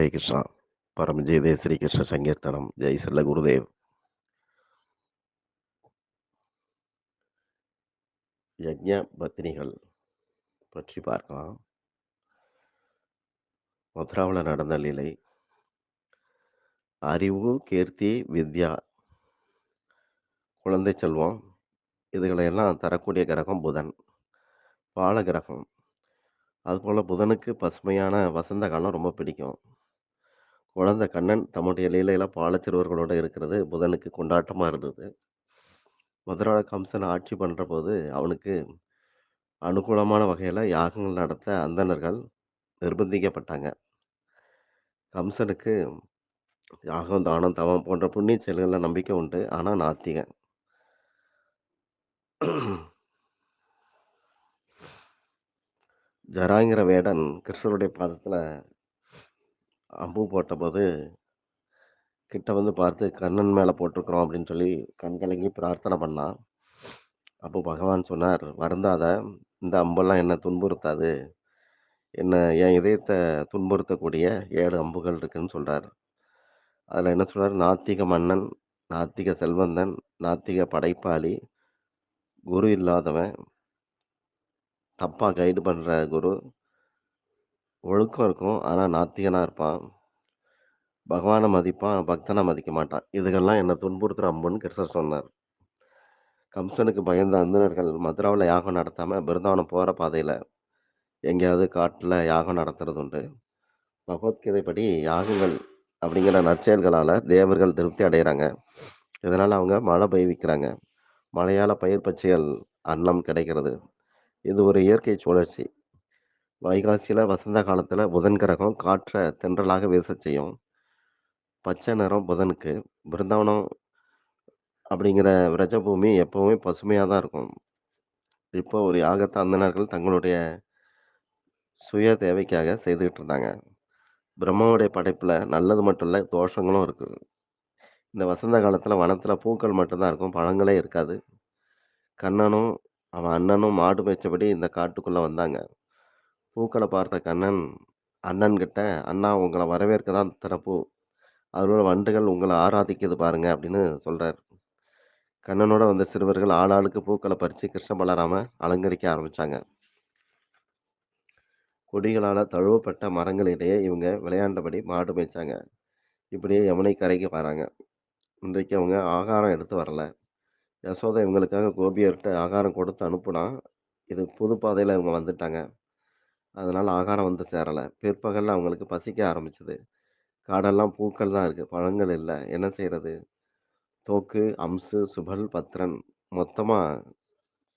ஹரே கிருஷ்ணா. பரம் ஜெயதே ஸ்ரீகிருஷ்ண சங்கீர்த்தனம். ஜெய் செல்ல குருதேவ். யஜ்ஞ பத்னிகள் பற்றி பார்க்கலாம். மதுராவில் நடந்த நிலை அறிவு கீர்த்தி வித்யா. குழந்தை செல்வம். இதுகளையெல்லாம் தரக்கூடிய கிரகம் புதன். பால கிரகம் அதுபோல் புதனுக்கு பசுமையான வசந்த காலம் ரொம்ப பிடிக்கும். குழந்தை கண்ணன் தம்முடைய லீலையில பாலச்சிறுவர்களோட இருக்கிறது. புதனுக்கு கொண்டாட்டமாக இருந்தது. மதுரா கம்சன் ஆட்சி பண்ணுற போது அவனுக்கு அனுகூலமான வகையில் யாகங்கள் நடத்த அந்தணர்கள் நிர்பந்திக்கப்பட்டாங்க. கம்சனுக்கு யாகம் தானம் தவம் போன்ற புண்ணிய செயல்களில் நம்பிக்கை உண்டு. ஆனால் நாத்திகன். ஜராங்கிற வேடன் கிருஷ்ணருடைய பாதத்தில் அம்பு போட்டபோது கிட்ட வந்து பார்த்து கண்ணன் மேலே போட்டிருக்கிறோம் அப்படின்னு சொல்லி கண் கலங்கி பிரார்த்தனை பண்ணான். அப்போ பகவான் சொன்னார் வருந்தாத இந்த அம்பெல்லாம் என்ன துன்புறுத்தாது. என்ன என் இதயத்தை துன்புறுத்தக்கூடிய ஏழு அம்புகள் இருக்குன்னு சொல்கிறார் அதில் என்ன சொல்கிறார் நாத்திக மன்னன் நாத்திக செல்வந்தன் நாத்திக படைப்பாளி குரு இல்லாதவன் தப்பாக கைடு பண்ணுற குரு ஒழுக்கம் இருக்கும். ஆனால் நாத்திகனாக இருப்பான். பகவானை மதிப்பான் பக்தனை மதிக்க மாட்டான். இதுகெல்லாம் என்னை துன்புறுத்துற அம்புன்னு கிருஷ்ணர் சொன்னார். கம்சனுக்கு பயந்த அந்தனர்கள் மதுராவில் யாகம் நடத்தாமல் பிருந்தாவனம் போகிற பாதையில் எங்கேயாவது காட்டில் யாகம் நடத்துறது உண்டு பகவத்கீதைப்படி யாகங்கள் அப்படிங்கிற நற்செயல்களால் தேவர்கள் திருப்தி அடைகிறாங்க இதனால் அவங்க மழை பெய்விக்கிறாங்க. மழையால் பயிர் பச்சைகள் அன்னம் கிடைக்கிறது. இது ஒரு இயற்கை சுழற்சி. வைகாசியில் வசந்த காலத்தில் புதன் கிரகம் காற்றை தென்றலாக வீச செய்யும். பச்சை நிறம் புதனுக்கு. பிருந்தாவனம் அப்படிங்கிற விரஜபூமி எப்போவுமே பசுமையாக தான் இருக்கும். இப்போ ஒரு யாகத்தை அந்தனர்கள் தங்களுடைய சுய தேவைக்காக செய்துக்கிட்டு இருந்தாங்க. பிரம்மாவுடைய படைப்பில் நல்லது மட்டும் இல்லை தோஷங்களும் இருக்குது இந்த வசந்த காலத்தில் வனத்தில் பூக்கள் மட்டும்தான் இருக்கும் பழங்களே இருக்காது. கண்ணனும் அவன் அண்ணனும் மாடு மேய்ச்சபடி இந்த காட்டுக்குள்ளே வந்தாங்க. பூக்களை பார்த்த கண்ணன் அண்ணன்கிட்ட அண்ணா உங்களை வரவேற்க தான் திறப்பு. அதோட வண்டுகள் உங்களை ஆராதிக்குது பாருங்க அப்படின்னு சொல்கிறார் கண்ணனோட வந்த சிறுவர்கள் ஆளாளுக்கு பூக்களை பறித்து கிருஷ்ண பலராம அலங்கரிக்க ஆரம்பித்தாங்க கொடிகளால் தழுவப்பட்ட மரங்களிடையே இவங்க விளையாண்டபடி மாடு மேய்ச்சாங்க. இப்படியே யமுனை கரைக்கு வராங்க. இன்றைக்கு அவங்க ஆகாரம் எடுத்து வரல. யசோதா இவங்களுக்காக கோபியர்கிட்ட ஆகாரம் கொடுத்து அனுப்புனா இது புது பாதையில் இவங்க வந்துட்டாங்க. அதனால் ஆகாரம் வந்து சேரலை. பிற்பகலில் அவங்களுக்கு பசிக்க ஆரம்பிச்சது. காடெல்லாம் பூக்கள் தான் இருக்குது பழங்கள் இல்லை. என்ன செய்கிறது தோக்கு அம்சு சுபல் பத்ரன் மொத்தமாக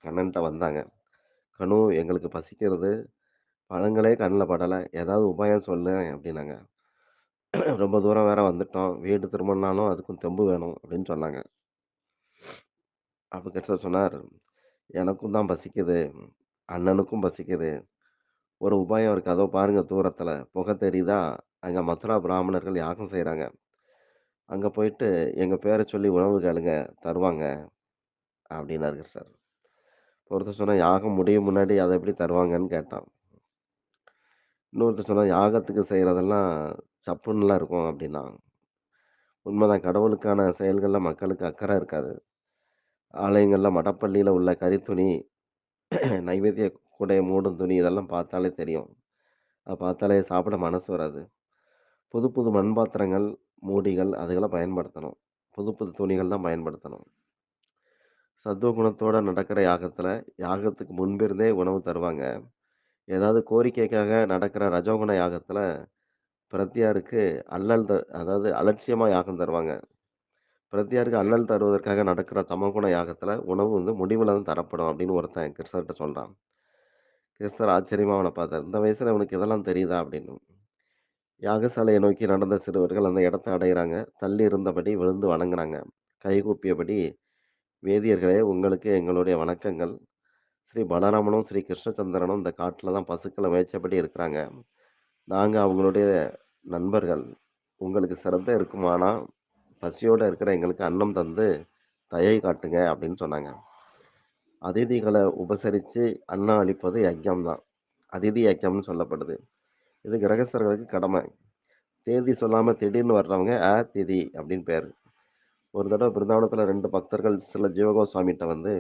கண்ணன்ட்ட வந்தாங்க. கனு எங்களுக்கு பசிக்கிறது. பழங்களே கண்ணில் படலை. ஏதாவது உபாயம் சொல்லு அப்படின்னாங்க. ரொம்ப தூரம் வேற வந்துட்டோம். வீடு திரும்பினாலும் அதுக்கும் தெம்பு வேணும் அப்படின்னு சொன்னாங்க. அப்போ கிருஷ்ணர் சொன்னார் எனக்கும் தான் பசிக்குது. அண்ணனுக்கும் பசிக்குது. ஒரு உபாயம் இருக்குது அதோ பாருங்கள் தூரத்தில். புகை தெரியுதா? அங்கே மதுரா பிராமணர்கள் யாகம் செய்கிறாங்க அங்கே போயிட்டு எங்கள் பேரை சொல்லி உணவு கேளுங்க தருவாங்க அப்படின்னாரு சார். ஒருத்தர் சொன்னால் யாகம் முடியும் முன்னாடி அதை எப்படி தருவாங்கன்னு கேட்டான். இன்னொருத்தர் சொன்னால் யாகத்துக்கு செய்கிறதெல்லாம் சப்புன்னுலாம் இருக்கும் அப்படின்னா உண்மைதான் கடவுளுக்கான செயல்களில் மக்களுக்கு அக்கறை இருக்காது. ஆலயங்களில் மடப்பள்ளியில் உள்ள கரித்துணி நைவேத்திய கூடைய மூடும் துணி இதெல்லாம் பார்த்தாலே தெரியும். அதை பார்த்தாலே சாப்பிட மனசு வராது. புது புது மண் பாத்திரங்கள் மூடிகள் அதுகளை பயன்படுத்தணும். புது புது துணிகள் தான் பயன்படுத்தணும். சத்துவ குணத்தோடு நடக்கிற யாகத்தில் யாகத்துக்கு முன்பிருந்தே உணவு தருவாங்க. ஏதாவது கோரிக்கைக்காக நடக்கிற ரஜோகுண யாகத்தில் பிரத்தியாருக்கு அல்லல் த அதாவது அலட்சியமாக யாகம் தருவாங்க. பிரத்தியாருக்கு அல்லல் தருவதற்காக நடக்கிற தமகுண யாகத்தில் உணவு வந்து முடிவில் தான் தரப்படும் அப்படின்னு ஒருத்தன் கிருஷ்ணர்கிட்ட சொல்கிறான் கிறிஸ்தர் ஆச்சரியமாக அவனை பார்த்தார். இந்த வயசில் அவனுக்கு இதெல்லாம் தெரியுதா அப்படின்னு. யாகசாலையை நோக்கி நடந்த சிறுவர்கள் அந்த இடத்த அடைகிறாங்க தள்ளி இருந்தபடி விழுந்து வணங்குறாங்க. கைகூப்பியபடி வேதியர்களே உங்களுக்கு எங்களுடைய வணக்கங்கள். ஸ்ரீ பலராமனும் ஸ்ரீ கிருஷ்ணச்சந்திரனும் இந்த காட்டில் தான் பசுக்களை மேய்ச்சபடி இருக்கிறாங்க. நாங்கள் அவங்களுடைய நண்பர்கள். உங்களுக்கு சிரத்தை இருக்குமானா? பசியோடு இருக்கிற எங்களுக்கு அன்னம் தந்து தயை காட்டுங்க அப்படின்னு சொன்னாங்க. அதிதிகளை உபசரித்து அன்னம் அளிப்பது யஜ்யம் தான். அதிதி யஜ்யம்னு சொல்லப்படுது. இது கிரகஸ்தர்களுக்கு கடமை. தேதி சொல்லாமல் திடீர்னு வர்றவங்க அ, திதி அப்படின்னு பேர். ஒரு தடவை பிருந்தாவனத்தில் ரெண்டு பக்தர்கள் சில ஜீவகோஸ்வாமிகிட்ட வந்து,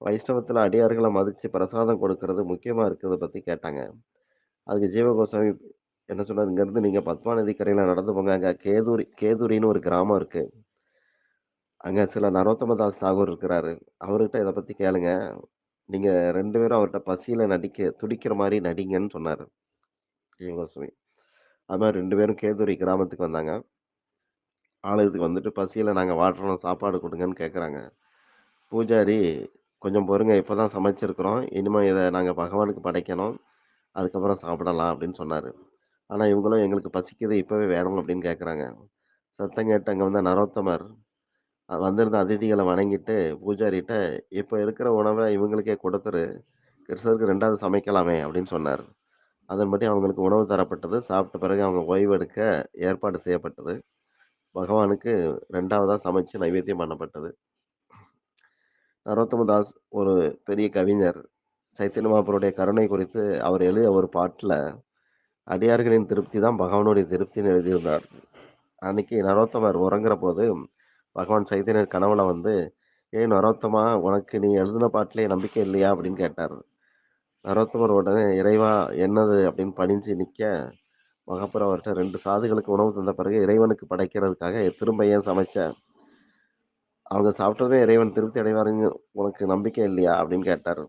வைஷ்ணவத்தில் அடியார்களை மதித்து பிரசாதம் கொடுக்கறது முக்கியமாக இருக்கிறத பற்றி கேட்டாங்க. அதுக்கு ஜீவகோஸ்வாமி என்ன சொல்கிறது இங்கேருந்து நீங்கள் பத்மாநதி கரையில் நடந்து போங்க. அங்கே கேதுரி கேதுரின்னு ஒரு கிராமம் இருக்குது அங்கே சில நரோத்தம தாஸ் தாகூர் இருக்கிறாரு. அவர்கிட்ட இதை பற்றி கேளுங்க. நீங்கள் ரெண்டு பேரும் அவர்கிட்ட பசியில் நடிக்க துடிக்கிற மாதிரி நடிங்கன்னு" சொன்னார் ஜீவகோஸ்வாமி. அது மாதிரி ரெண்டு பேரும் கேதுரி கிராமத்துக்கு வந்தாங்க. ஆலயத்துக்கு வந்துட்டு பசியில் நாங்கள் வாட்டுறோம் சாப்பாடு கொடுங்கன்னு கேட்குறாங்க பூஜாரி, "கொஞ்சம் பொறுங்க. இப்பதான் சமைச்சிருக்கிறோம். இனிமேல் இதை நாங்கள் பகவானுக்கு படைக்கணும். அதுக்கப்புறம் சாப்பிடலாம்" அப்படின்னு சொன்னார் ஆனால் இவங்களும், "எங்களுக்கு பசிக்குது. இப்போவே வேணும்" அப்படின்னு கேட்குறாங்க சத்தம் கேட்டு அங்கே வந்த நரோத்தமர், வந்திருந்த அதிதிகளை வணங்கிட்டு பூஜாரிட்ட, இப்போ இருக்கிற உணவை இவங்களுக்கே கொடுத்துரு கிருஷ்ணருக்கு ரெண்டாவது சமைக்கலாமே" அப்படின்னு சொன்னார் அதன்படி அவங்களுக்கு உணவு தரப்பட்டது. சாப்பிட்ட பிறகு அவங்க ஓய்வெடுக்க ஏற்பாடு செய்யப்பட்டது. பகவானுக்கு ரெண்டாவதாக சமைச்சு நைவேத்தியம் பண்ணப்பட்டது. நரோத்தம தாஸ் ஒரு பெரிய கவிஞர். சைத்தன்யமாபருடைய கருணை குறித்து அவர் எழுதிய ஒரு பாட்டில் "அடியார்களின் திருப்தி தான் பகவானுடைய திருப்தின்னு" எழுதியிருந்தார். அன்னைக்கு நரோத்தமர் உறங்குறபோது, பகவான் சைத்தன்யர் கனவுல வந்து, ஏன் நரோத்தமா, உனக்கு நீ எழுதின பாட்டுலயே நம்பிக்கை இல்லையா?" அப்படின்னு கேட்டார் நரோத்தமர் உடனே, "இறைவா என்னது?" அப்படின்னு பணிஞ்சு நிற்க மகப்புறம் அவர்கிட்ட ரெண்டு சாதுகளுக்கு உணவு தந்த பிறகு இறைவனுக்கு படைக்கிறதுக்காக திரும்ப ஏன் சமைச்ச? அவங்க சாப்பிட்டதே இறைவன் திருப்தி அடைவாருங்க உனக்கு நம்பிக்கை இல்லையா?" அப்படின்னு கேட்டார்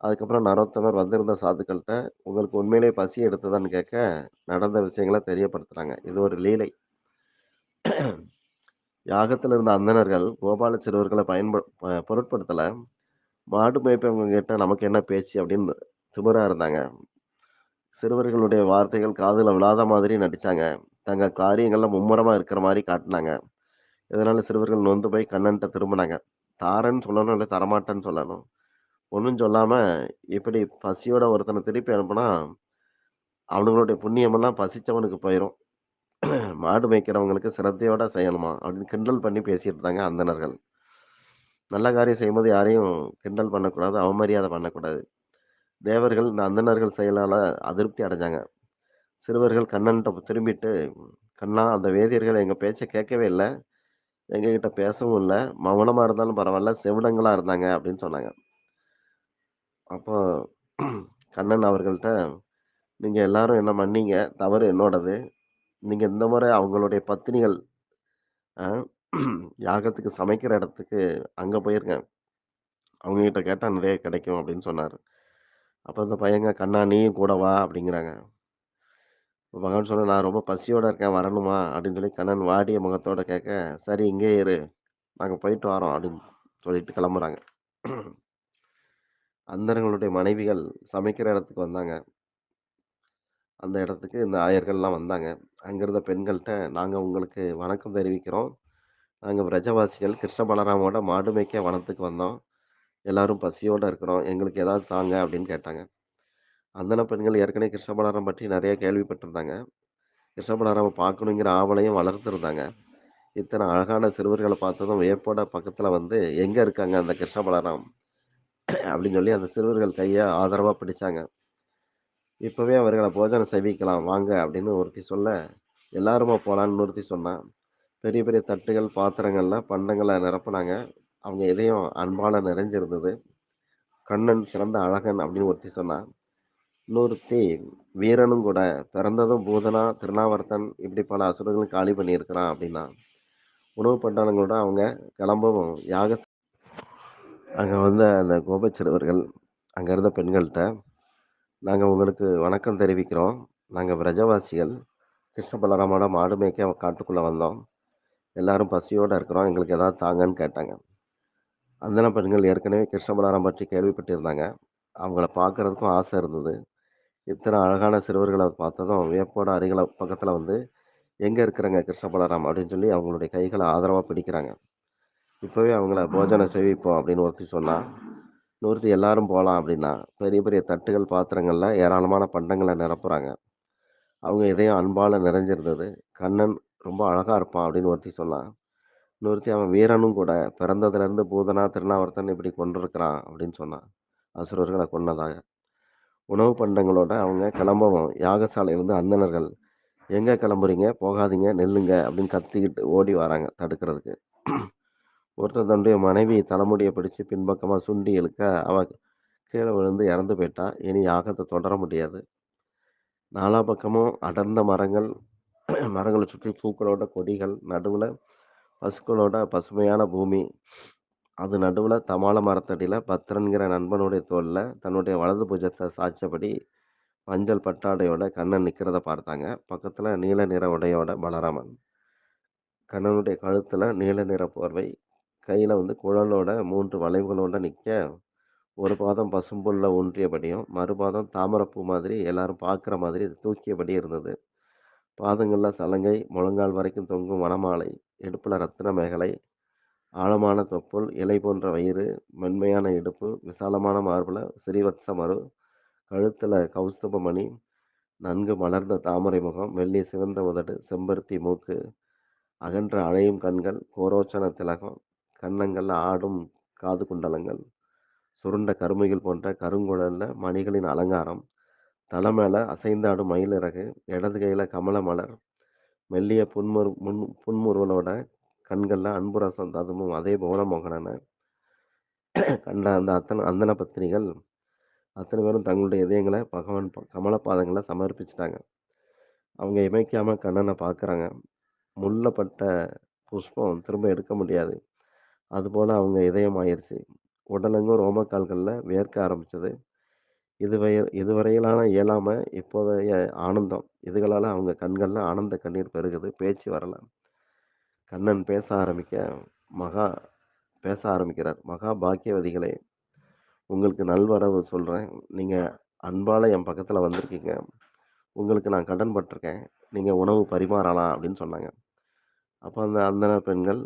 அதுக்கப்புறம் நரோத்தமர் வந்திருந்த சாதுக்கள்கிட்ட "உங்களுக்கு உண்மையிலேயே பசி எடுத்ததான்னு" கேட்க, நடந்த விஷயங்கள தெரியப்படுத்துகிறாங்க இது ஒரு லீலை. யாகத்தில் இருந்த அந்தணர்கள் கோபால சிறுவர்களை பயன்ப ப பொருட்படுத்தல. மாடு மேய்ப்பவங்க கேட்டால் நமக்கு என்ன பேச்சு அப்படின்னு திமிரா இருந்தாங்க. சிறுவர்களுடைய வார்த்தைகள் காதில் விழாத மாதிரி நடித்தாங்க தங்க காரியங்கள்லாம் மும்முரமாக இருக்கிற மாதிரி காட்டினாங்க இதனால் சிறுவர்கள் நொந்து போய் கண்ணன்ட்ட திரும்பினாங்க தாரன்னு சொல்லணும், இல்லை தரமாட்டேன்னு சொல்லணும். ஒன்றும் சொல்லாமல் இப்படி பசியோட ஒருத்தனை திருப்பி அனுப்புனா, அவனுங்களுடைய புண்ணியமெல்லாம் பசித்தவனுக்கு போயிடும் மாடு மேய்க்கிறவங்களுக்கு சிரத்தையோட செய்யணுமா? அப்படின்னு கிண்டல் பண்ணி பேசிட்டு இருந்தாங்க அந்தணர்கள். நல்ல காரியம் செய்யும்போது யாரையும் கிண்டல் பண்ணக்கூடாது, அவமரியாதை பண்ணக்கூடாது. தேவர்கள் இந்த அந்தணர்கள் செயலால் அதிருப்தி அடைஞ்சாங்க. சிறுவர்கள் கண்ணன்ட்ட திரும்பிட்டு, "கண்ணா, அந்த வேதியர்கள் எங்கள் பேச்சை கேட்கவே இல்லை எங்ககிட்ட பேசவும் இல்லை மௌனமாக இருந்தாலும் பரவாயில்ல செவிடங்களாக இருந்தாங்க" அப்படின்னு சொன்னாங்க. அப்போ கண்ணன் அவர்கள்ட்ட, நீங்கள் எல்லாரும் என்ன மன்னிங்க. தவறு என்னோடது. நீங்கள் இந்த முறை அவங்களுடைய பத்தினிகள் யாகத்துக்கு சமைக்கிற இடத்துக்கு அங்கே போயிருங்க. அவங்ககிட்ட கேட்டால் நிறைய கிடைக்கும்" அப்படின்னு சொன்னார் அப்போ அந்த பையங்க, "கண்ணா நீயும் கூட வா" அப்படிங்கிறாங்க. இப்போ மகன் சொன்னாரு, "நான் ரொம்ப பசியோடு இருக்கேன். வரணுமா?" அப்படின்னு சொல்லி கண்ணன் வாடிய முகத்தோடு கேட்க, "சரி இங்கே இரு. நாங்கள் போயிட்டு வரோம்" அப்படின்னு சொல்லிட்டு கிளம்புறாங்க. அந்தரங்களுடைய மனைவிகள் சமைக்கிற இடத்துக்கு வந்தாங்க. அந்த இடத்துக்கு இந்த ஆயர்கள்லாம் வந்தாங்க. அங்கிருந்த பெண்கள்கிட்ட நாங்கள் உங்களுக்கு வணக்கம் தெரிவிக்கிறோம். நாங்கள் பிரஜவாசிகள். கிருஷ்ண பலராமோட மாடு மேய்க்க வனத்துக்கு வந்தோம். எல்லாரும் பசியோடு இருக்கிறோம். எங்களுக்கு ஏதாவது தாங்க" அப்படின்னு கேட்டாங்க. அந்தன பெண்கள் ஏற்கனவே கிருஷ்ண பலராம் பற்றி நிறைய கேள்விப்பட்டிருந்தாங்க. கிருஷ்ண பலராம பார்க்கணுங்கிற ஆவலையும் வளர்த்துருந்தாங்க இத்தனை அழகான சிறுவர்களை பார்த்ததும் வேப்போட பக்கத்தில் வந்து, எங்கே இருக்காங்க அந்த கிருஷ்ண பலராம்?" அப்படின்னு சொல்லி அந்த சிறுவர்கள் கையை ஆதரவாக பிடிச்சாங்க. இப்போவே அவர்களை போஜனம் செய்விக்கலாம் வாங்க" அப்படின்னு ஒருத்தி சொல்ல, "எல்லாருமா போகலான்னு ஒருத்தி சொன்னான் பெரிய பெரிய தட்டுகள், பாத்திரங்கள்ல பண்டங்களை நிரப்புனாங்க. அவங்க இதயம் அன்பால் நிறைஞ்சிருந்தது. "கண்ணன் சிறந்த அழகன்" அப்படின்னு ஒருத்தி சொன்னான் இன்னொருத்தி, "வீரனும் கூட. பிறந்ததும் பூதனா, திருநாவர்த்தன் இப்படி பல அசுரங்களும் காலி பண்ணியிருக்கிறான்" அப்படின்னா. உணவு பண்டாளங்களோட அவங்க கிளம்பவும் யாக அங்கே வந்த அந்த கோபச்சிறுவர்கள் அங்கே இருந்த பெண்கள்கிட்ட நாங்கள் உங்களுக்கு வணக்கம் தெரிவிக்கிறோம். நாங்கள் பிரஜவாசிகள். கிருஷ்ண பலராமோட மாடு மேய்க்க காட்டுக்குள்ளே வந்தோம். எல்லாரும் பசியோடு இருக்கிறோம். எங்களுக்கு எதாவது தாங்கன்னு" கேட்டாங்க. அந்தன பெண்கள் ஏற்கனவே கிருஷ்ண பலராம் பற்றி கேள்விப்பட்டிருந்தாங்க. அவங்கள பார்க்கறதுக்கும் ஆசை இருந்தது. இத்தனை அழகான சிறுவர்களை பார்த்ததும் வியப்போட அருகில் பக்கத்தில் வந்து, எங்கே இருக்கிறாங்க கிருஷ்ண பலராம்?" அப்படின்னு சொல்லி அவங்களுடைய கைகளை ஆதரவாக பிடிக்கிறாங்க. இப்போவே அவங்கள போஜனம் செய்விப்போம்" அப்படின்னு ஒருத்தி சொன்னால் இன்னொருத்தி, "எல்லாரும் போகலாம் அப்படின்னா. பெரிய பெரிய தட்டுகள், பாத்திரங்களில் ஏராளமான பண்டங்களை நிரப்புகிறாங்க அவங்க இதயம் அன்பால் நிறைஞ்சிருந்தது. "கண்ணன் ரொம்ப அழகாக இருப்பான்" அப்படின்னு ஒருத்தி சொன்னான் இன்னொருத்தி, "அவன் வீரனும் கூட. பிறந்ததுலேருந்து பூதனா, திருநாவர்த்தன் இப்படி கொண்டிருக்கிறான் அப்படின்னு சொன்னான் அசுரர்களை கொன்னதாக. உணவு பண்டங்களோட அவங்க கிளம்பவும் யாகசாலையிலேருந்து அந்தனர்கள் எங்கே கிளம்புறீங்க? போகாதீங்க, நெல்லுங்க அப்படின்னு கத்திக்கிட்டு ஓடி வராங்க தடுக்கிறதுக்கு. ஒருத்தர் தன்னுடைய மனைவி தலைமுடியை பிடிச்சு பின்பக்கமாக சுண்டி இழுக்க, அவ கீழே விழுந்து இறந்து போயிட்டா. இனி யாகத்தை தொடர முடியாது. நாலா பக்கமும் அடர்ந்த மரங்கள், மரங்களை சுற்றி பூக்களோட கொடிகள், நடுவில் பசுக்களோட பசுமையான பூமி. அது நடுவில் தமால மரத்தடியில் பத்திரன்கிற நண்பனுடைய தோளில் தன்னுடைய வலது புஜத்தை சாய்ச்சபடி மஞ்சள் பட்டாடையோட கண்ணன் நிற்கிறத பார்த்தாங்க. பக்கத்தில் நீல நிற உடையோட பலராமன். கண்ணனுடைய கழுத்தில் நீல நிற போர்வை. கையில் வந்து குழலோட மூன்று வளைவுகளோட நிற்க ஒரு பாதம் பசும்புல்ல ஊன்றியபடியும், மறுபாதம் தாமரப்பூ மாதிரி எல்லாரும் பார்க்குற மாதிரி தூக்கியபடி இருந்தது. பாதங்களில் சலங்கை, முழங்கால் வரைக்கும் தொங்கும் வனமாலை, இடுப்பில் ரத்தின மேகலை, ஆழமான தொப்புள், இலை போன்ற வயிறு, மென்மையான இடுப்பு, விசாலமான மார்பில் ஸ்ரீவத்ச மரு, கழுத்தில் கௌஸ்தபமணி நன்கு மலர்ந்த தாமரை முகம், வெள்ளி சிவந்த உதடு, செம்பருத்தி மூக்கு, அகன்ற அழையும் கண்கள், கோரோச்சன திலகம், கன்னங்கள் ஆடும் காது குண்டலங்கள், சுருண்ட கருமைகள் போன்ற கருங்குழல்ல மணிகளின் அலங்காரம், தலை மேலே அசைந்தாடும் மயிலிறகு, இடது கையில கமல மலர், மெல்லிய புன்முறு முன் புன்முறுவலோட கண்களில் அன்பு ரசம் அதே அதே மோகனன கண்ட அந்த அத்தனை அந்தன பத்திரிகள் அத்தனை பேரும் தங்களுடைய இதயங்களை பகவான் கமல பாதங்களை சமர்ப்பிச்சிட்டாங்க அவங்க இமைக்காம கண்ணனை பார்க்குறாங்க. முள்ளப்பட்ட புஷ்பம் திரும்ப எடுக்க முடியாது. அதுபோல் அவங்க இதயம் ஆயிடுச்சு உடலெங்கும் ரோமக்கால்களில் வேர்க்க ஆரம்பிச்சது. இதுவய இதுவரையிலான இயலாமை இப்போதைய ஆனந்தம். இதுகளால் அவங்க கண்களில் ஆனந்த கண்ணீர் பெருகுது. பேச்சு வரல. கண்ணன் பேச ஆரம்பிக்க, மகா பேச ஆரம்பிக்கிறார். "மகா பாக்கியவதிகளே! உங்களுக்கு நல்வரவு சொல்கிறேன் நீங்கள் அன்பால் என் பக்கத்தில் வந்திருக்கீங்க. உங்களுக்கு நான் கடன் பட்டுருக்கேன். நீங்கள் உணவு பரிமாறலாம்" அப்படின்னு சொன்னாங்க. அப்போ அந்த அந்தன பெண்கள்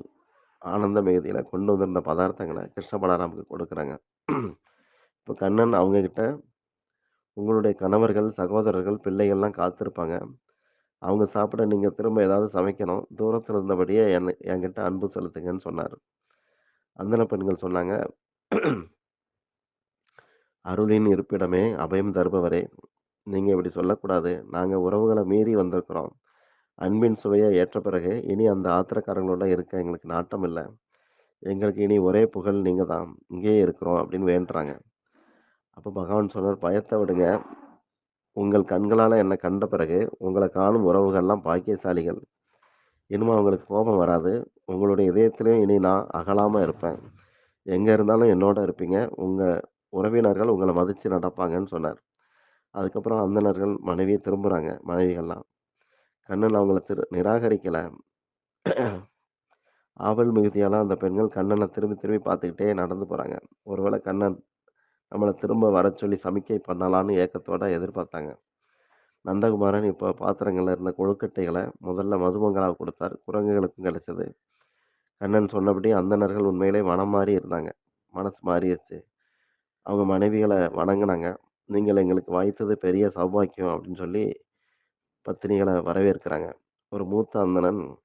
ஆனந்த மிகுதியில் கொண்டு வந்திருந்த பதார்த்தங்களை கிருஷ்ண பலராமுக்கு கொடுக்குறாங்க. இப்போ கண்ணன் அவங்கக்கிட்ட "உங்களுடைய கணவர்கள், சகோதரர்கள், பிள்ளைகள்லாம் காத்திருப்பாங்க. அவங்க சாப்பிட நீங்கள் திரும்ப ஏதாவது சமைக்கணும். தூரத்தில் இருந்தபடியே என் என்கிட்ட அன்பு செலுத்துங்கன்னு" சொன்னார் அந்தன பெண்கள் சொன்னாங்க, "அருளின் இருப்பிடமே, அபயம் தருபவரே! நீங்கள் இப்படி சொல்லக்கூடாது. நாங்கள் உறவுகளை மீறி வந்திருக்கிறோம். அன்பின் சுவையை ஏற்ற பிறகு, இனி அந்த ஆத்திரக்காரங்களோட இருக்க எங்களுக்கு நாட்டம் இல்லை எங்களுக்கு இனி ஒரே புகழ் நீங்கள் தான். இங்கேயே இருக்கிறோம்" அப்படின்னு வேண்டுறாங்க. அப்போ பகவான் சொன்னார், பயத்தை விடுங்க. உங்கள் கண்களால் என்னை கண்ட பிறகு, உங்களை காணும் உறவுகள்லாம் பாக்கியசாலிகள். இனிமே அவங்களுக்கு கோபம் வராது. உங்களுடைய இதயத்திலையும் இனி நான் அகலாமல் இருப்பேன். எங்கே இருந்தாலும் என்னோட இருப்பீங்க. உங்கள் உறவினர்கள் உங்களை மதித்து நடப்பாங்கன்னு" சொன்னார். அதுக்கப்புறம் அந்தனர்கள் மனைவியை திரும்புகிறாங்க மனைவிகள்லாம். கண்ணன் அவங்கள திரு நிராகரிக்கலை ஆவல் மிகுதியால் அந்த பெண்கள் கண்ணனை திரும்பி திரும்பி பார்த்துக்கிட்டே நடந்து போகிறாங்க ஒருவேளை கண்ணன் நம்மளை திரும்ப வர சொல்லி சமிக்கை பண்ணலான்னு ஏக்கத்தோட எதிர்பார்த்தாங்க. நந்தகுமாரன் இப்போ பாத்திரங்களில் இருந்த கொழுக்கட்டைகளை முதல்ல மதுமங்களாக கொடுத்தார். குரங்குகளுக்கும் கிடைச்சது. கண்ணன் சொன்னபடி அந்தணர்கள் உண்மையிலே மனம் மாறி இருந்தாங்க. மனசு மாறிடுச்சு அவங்க மனைவிகளை வணங்கினாங்க "நீங்கள் எங்களுக்கு வாய்த்தது பெரிய சௌபாக்கியம்" அப்படின்னு சொல்லி பத்தினிகளை வரவேற்கிறாங்க. ஒரு மூத்த அந்தணன்,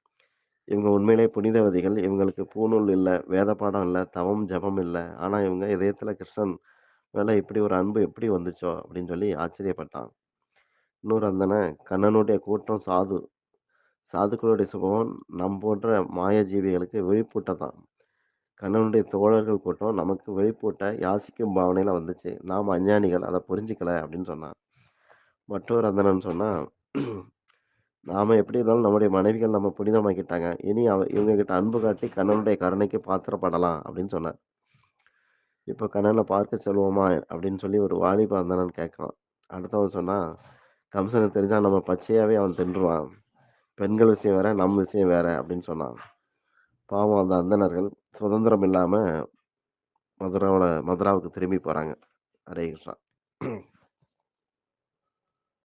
"இவங்க உண்மையிலே புனிதவதிகள். இவங்களுக்கு பூணூல் இல்லை வேத பாடம் இல்லை தவம், ஜெபம் இல்லை ஆனால் இவங்க இதயத்தில் கிருஷ்ணன் மேலே இப்படி ஒரு அன்பு எப்படி வந்துச்சோ" அப்படின்னு சொல்லி ஆச்சரியப்பட்டான். இன்னொரு அந்தன "கண்ணனுடைய கூட்டம் சாது. சாதுக்களுடைய சுபம் நம் போன்ற மாயஜீவிகளுக்கு விழிப்பூட்டத்தான். கண்ணனுடைய தோழர்கள் கூட்டம் நமக்கு விழிப்பூட்ட, யாசிக்கும் பாவனையில் வந்துச்சு. நாம் அஞ்ஞானிகள். அதை புரிஞ்சுக்கல" அப்படின்னு சொன்னான். மற்றொரு அந்தணன் சொன்னால் நாம் எப்படி இருந்தாலும் நம்முடைய மனைவிகள் நம்ம புனிதமாக்கிட்டாங்க. இனி அவ இவங்ககிட்ட அன்பு காட்டி கண்ணனுடைய கருணைக்கு பாத்திரப்படலாம்" அப்படின்னு சொன்னார். இப்போ கண்ணனை பார்க்க செல்வோமா?" அப்படின்னு சொல்லி ஒரு வாலிப அந்தனன் கேட்கலாம் அடுத்தவன் சொன்னால் கம்சனை தெரிஞ்சால் நம்ம பச்சையாகவே அவன் தின்றுவான். பெண்கள் விஷயம் வேற, நம் விஷயம் வேற" அப்படின்னு சொன்னான். பாவம் அந்த அந்தனர்கள் சுதந்திரம் இல்லாமல் மதுராவுல மதுராவுக்கு திரும்பி போகிறாங்க ஹரே கிருஷ்ணா.